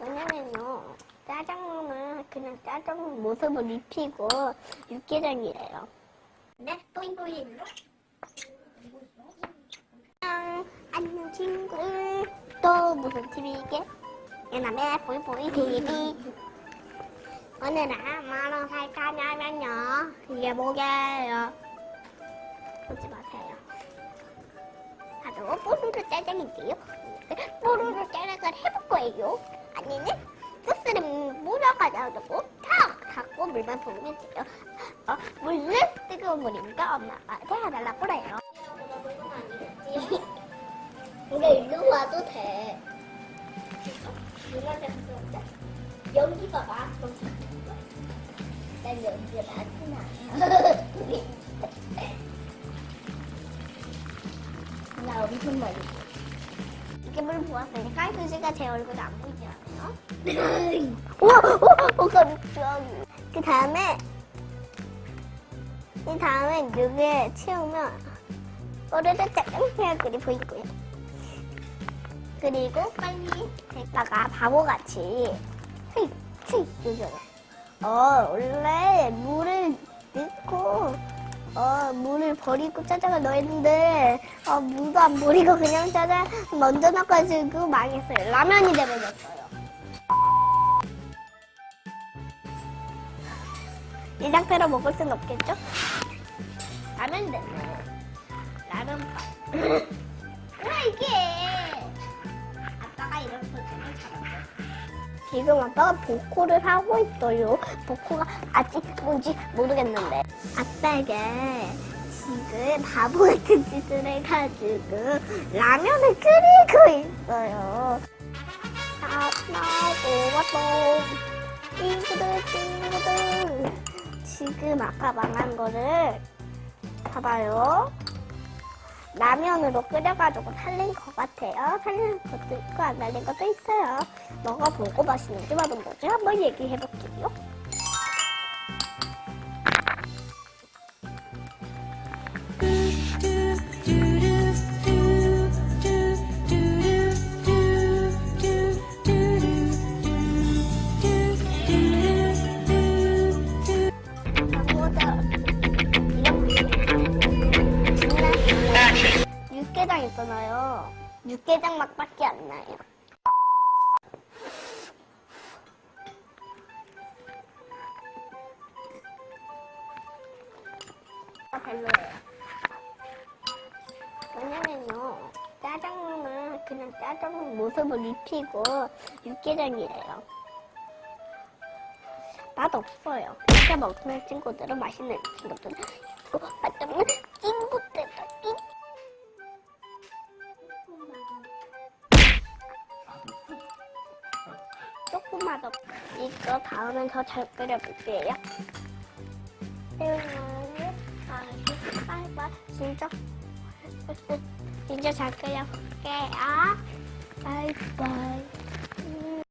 왜냐면요, 짜장면은 그냥 짜장 모습을 입히고 육개장이래요. 네, 또잉또잉. 안녕, 안녕 친구. 또 무슨 TV게? 예남의 보이보이 TV. 오늘은 뭐로 살 거냐면요. 이게 뭐게요? 보지 마세요. 바로 뽀로로 짜장인데요. 거예요. 아니면 소스를 물어가지고 탁 닫고 물만 부으면 돼요. 어, 물은 뜨거운 물이니까 엄마가 데워달라고 그래요. 근데 일로 와도 돼. 누나한테 가져왔자. 연기 봐봐. 난 연기가 많구나. 나 엄청 많이. 이렇게 물 부었으니까 휴지가 제 얼굴에 안 보이지 않아요? 우와, 어, 깜짝이야. 그 다음에, 이 다음에 여기에 채우면, 오르르 짜장면 얼굴이 보이고요. 그리고 빨리 됐다가 바보같이, 휙, 휙. 어, 원래 물을 넣고, 어, 물을 버리고 짜장을 넣었는데, 어, 물도 안 버리고 그냥 짜장 먼저 넣어가지고 망했어요. 라면이 돼버렸어요. 이 상태로 먹을 순 없겠죠? 라면 됐네요. 라면밥. 뭐야, 이게? 아빠가 이런 소리를 잘한다. 지금 아빠가 보코를 하고 있어요. 보코가 아직 뭔지 모르겠는데. 아빠가 지금 바보 같은 짓을 해가지고 라면을 끓이고 있어요. 나고 왔어. 친구들, 친구들. 지금 아까 망한 거를 봐봐요. 라면으로 끓여가지고 탈린 것 같아요. 탈린 것도 있고 안 탈린 것도 있어요. 먹어보고 맛있는지 맛은 뭐지 한번 얘기해볼게요. 육개장 있잖아요. 육개장 맛밖에 안 나요. 아, 별로예요. 왜냐면요, 짜장면은 그냥 짜장 모습을 입히고 육개장이래요. 맛 없어요. 이렇게 먹는 친구들은 맛있는 친구들은 있고, 맛없는 꼬마덕 이거 다음엔 더잘 끓여볼게요 진짜 진짜 잘 그려볼게요. 바이바이. 음.